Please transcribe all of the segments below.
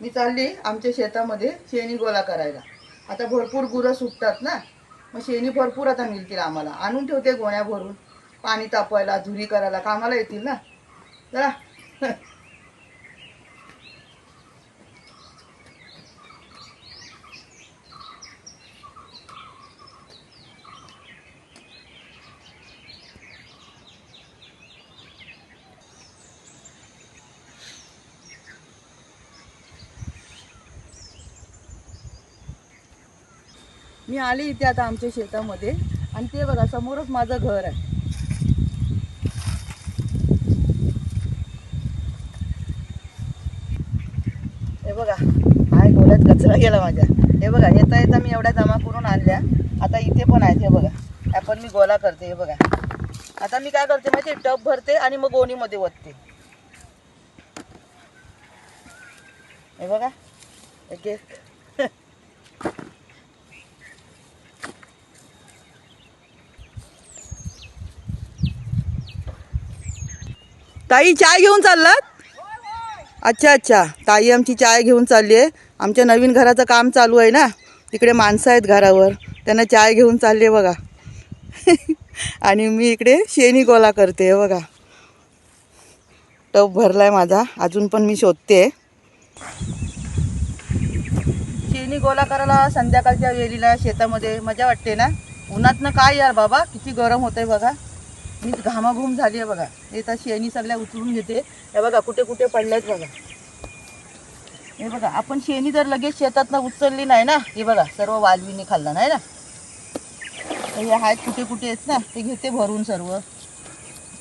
मी चालली आमच्या शेतामध्ये शेणी गोळा करायला. आता भरपूर गुरं सुटतात ना. मग शेणी भरपूर आता मिळतील आम्हाला. आणून ठेवते गोण्या भरून. पाणी तापवायला झुरी करायला. कामाला येतील ना. चला. मी आले इथे आता आमच्या शेतामध्ये आणि ते बघा समोरच माझं घर आहे. हे बघा हाय गोल्यात कचरा गेला माझ्या. हे बघा येता येता मी एवढ्या जमा करून आणल्या. आता इथे पण आहेत हे बघा. आपण मी गोला करते हे बघा. आता मी काय करते माहिती टप भरते आणि मग गोणीमध्ये ओतते. हे बघा. एक एक. ताई चाय घेऊन चाललात? अच्छा अच्छा. ताई आमची चाय घेऊन चालली आहे. आमच्या नवीन घराचं काम चालू आहे ना? तिकडे माणसं आहेत घरावर. त्यांना चाय घेऊन चालली आहे बघा. आणि मी इकडे शेणी गोला करते बघा. टप आहे माझा. अजून पण मी शोधते शेणी गोला करायला संध्याकाळच्या वेळीला शेतामध्ये मजा वाटते ना? उन्हातनं काय यार बाबा? किती गरम होतंय बघा. मी घामाघूम झाली आहे बघा. हे तर शेणी सगळ्या उचलून घेते. हे बघा कुठे कुठे पडल्यात बघा. हे बघा आपण शेणी जर लगेच शेतात ना उचलली नाही ना? हे बघा सर्व वालवीने खाल्लं नाही ना? हे आहेत कुठे कुठे आहेत ना ते घेते भरून सर्व.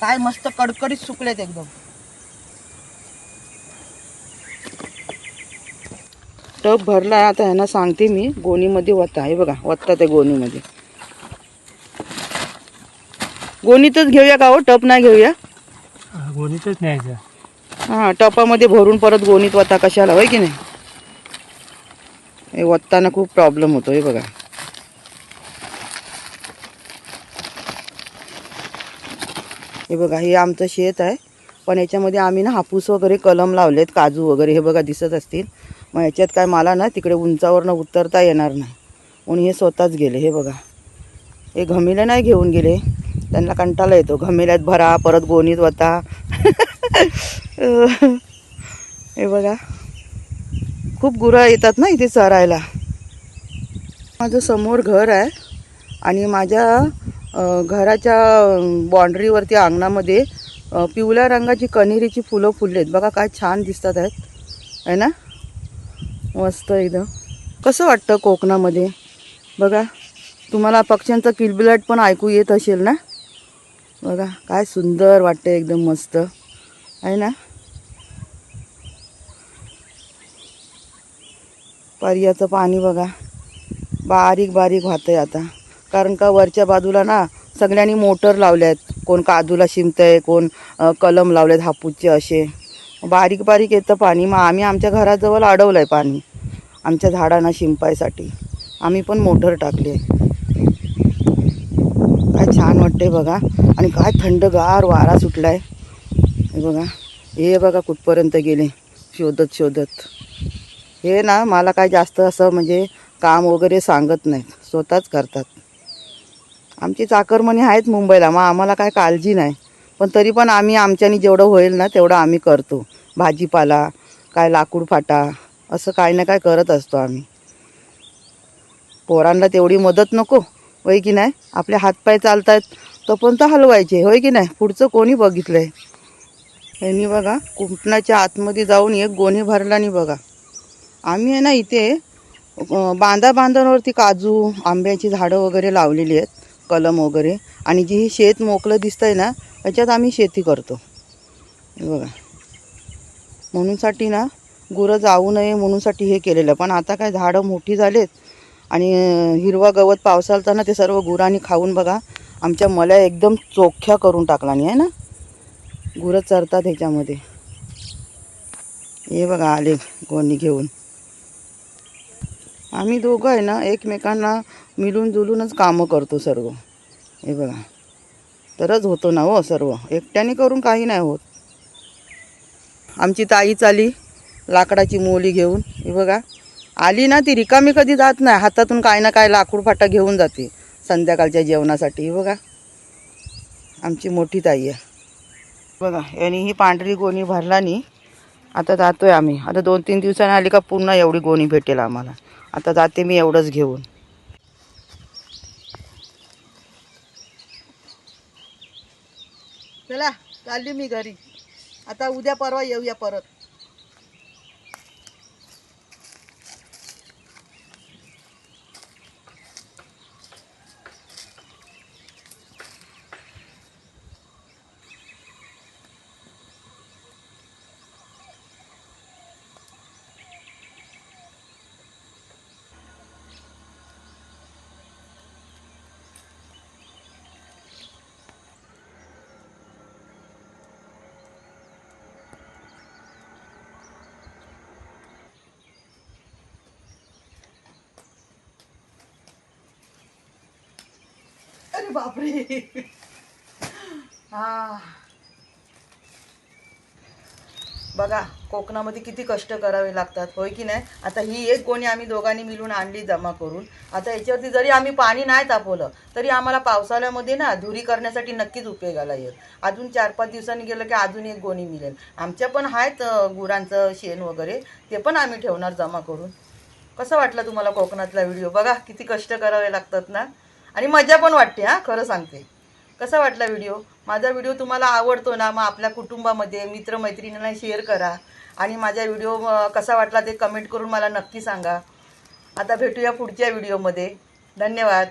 काय मस्त कडकडीत सुकलेत एकदम. टप भरला आता ह्यांना सांगते मी. गोणीमध्ये वता हे बघा वत्ता ते गोणीमध्ये. गोणीतच घेऊया का हो? टप नाही घेऊया? गोणीतच न्यायचं. हां टपामध्ये भरून परत गोणीत वता कशाला होय की नाही? हे वत्ताना खूप प्रॉब्लेम होतो हे बघा. हे बघा हे आमचं शेत आहे. पण याच्यामध्ये आम्ही ना हापूस वगैरे कलम लावलेत काजू वगैरे हे बघा दिसत असतील. मग याच्यात काय मला ना तिकडे उंचावरनं उतरता येणार नाही. म्हणून हे स्वतःच गेले हे बघा. हे घमिले नाही घेऊन गेले. त्यांना कंटाळा येतो. घमेल्यात भरा परत गोणीत वता हे बघा. खूप गुरं येतात ना इथे चरायला. माझं समोर घर आहे आणि माझ्या घराच्या बाँड्रीवरती अंगणामध्ये पिवळ्या रंगाची कन्हेरीची फुलं फुललेत. बघा काय छान दिसतात आहेत. आहे ना? मस्त एकदम. कसं वाटतं कोकणामध्ये? बघा. तुम्हाला पक्ष्यांचा किलबिलाट पण ऐकू येत असेल ना? बघा काय सुंदर वाटतं एकदम मस्त. आहे ना? पर्याचं पाणी बघा. बारीक बारीक वाहतंय आता. कारण का वरच्या बाजूला ना सगळ्यांनी मोटर लावल्या आहेत. कोण काजूला शिमतंय कोण कलम कलम लावलेत हापूसचे असे. बारीक बारीक येतं पाणी. मग आम्ही आमच्या घराजवळ अडवलं आहे पाणी. आमच्या झाडांना शिंपायसाठी. आम्ही पण मोटर टाकली आहे. छान वाटतंय बघा? आणि काय थंडगार वारा सुटलाय. हे बघा. हे बघा कुठपर्यंत गेले. शोधत शोधत. हे ना मला काय जास्त असं म्हणजे काम वगैरे सांगत नाहीत. स्वतःच करतात. आमची चाकरमणी आहेत मुंबईला. मग आम्हाला काय काळजी नाही. पण तरी पण आम्ही आमच्यानी जेवढं होईल ना तेवढं आम्ही करतो. भाजीपाला काय लाकूड फाटा असं काय ना काय करत असतो आम्ही. पोरांना तेवढी मदत नको. होय की नाही? आपले हातपाय चालतायत. तोपर्यंत हलवायचे होय की नाही? पुढचं कोणी बघितलंय? यांनी बघा कुंपणाच्या आतमध्ये जाऊन एक गोणी भरला नाही बघा. आम्ही आहे ना इथे बांधा बांधांवरती काजू आंब्याची झाडं वगैरे लावलेली आहेत कलम वगैरे. आणि जी ही शेत मोकळं दिसतंय ना त्याच्यात आम्ही शेती करतो. बघा. म्हणूनसाठी ना गुरं जाऊ नये म्हणूनसाठी हे केलेलं. पण आता काय झाडं मोठी झालेत. आणि हिरवा गवत पावसाळताना ते सर्व गुरांनी खाऊन बघा आमच्या मला एकदम चोख्या करून टाकला नाही आहे ना? गुरं चरतात ह्याच्यामध्ये. हे बघा आले कोणी घेऊन. आम्ही दोघं आहे ना एकमेकांना मिळून जुलूनच कामं करतो सर्व. हे बघा. तरच होतो ना हो सर्व. एकट्याने करून काही नाही होत. आमची ताई चाली लाकडाची मोली घेऊन. हे बघा. आली ना ती रिकामी कधी जात नाही. हातातून काय ना काय लाकूड फाटा घेऊन जाते. संध्याकाळच्या जेवणासाठी. बघा. आमची मोठी ताई आहे. बघा यांनी ही पांढरी गोणी भरला नाही आता जातोय आम्ही. आता दोन तीन दिवसाने आली का पुन्हा एवढी गोणी भेटेल आम्हाला. आता जाते मी एवढंच घेऊन. चला चालली मी घरी. आता उद्या परवा येऊया परत. अरे बापरे. हा. बघा कोकणामध्ये किती कष्ट करावे लागतात होय की नाही? आता ही एक गोणी आम्ही दोघांनी मिळून आणली जमा करून. आता याच्यावरती जरी आम्ही पाणी नाही तापवलं तरी आम्हाला पावसाळ्यामध्ये ना धुरी करण्यासाठी नक्कीच उपयोगाला येईल. अजून चार पाच दिवसांनी गेलं की अजून एक गोणी मिळेल. आमच्या पण आहेत गुरांचं शेण वगैरे ते पण आम्ही ठेवणार जमा करून. कसं वाटलं तुम्हाला कोकणातला व्हिडिओ? बघा किती कष्ट करावे लागतात ना? आणि मजा पण वाटते हां खरं सांगते. कसा वाटला व्हिडिओ माझा व्हिडिओ तुम्हाला आवडतो ना मग आपल्या कुटुंबामध्ये मित्रमैत्रिणींना शेअर करा. आणि माझा व्हिडिओ कसा वाटला ते कमेंट करून मला नक्की सांगा. आता भेटूया पुढच्या व्हिडिओमध्ये धन्यवाद.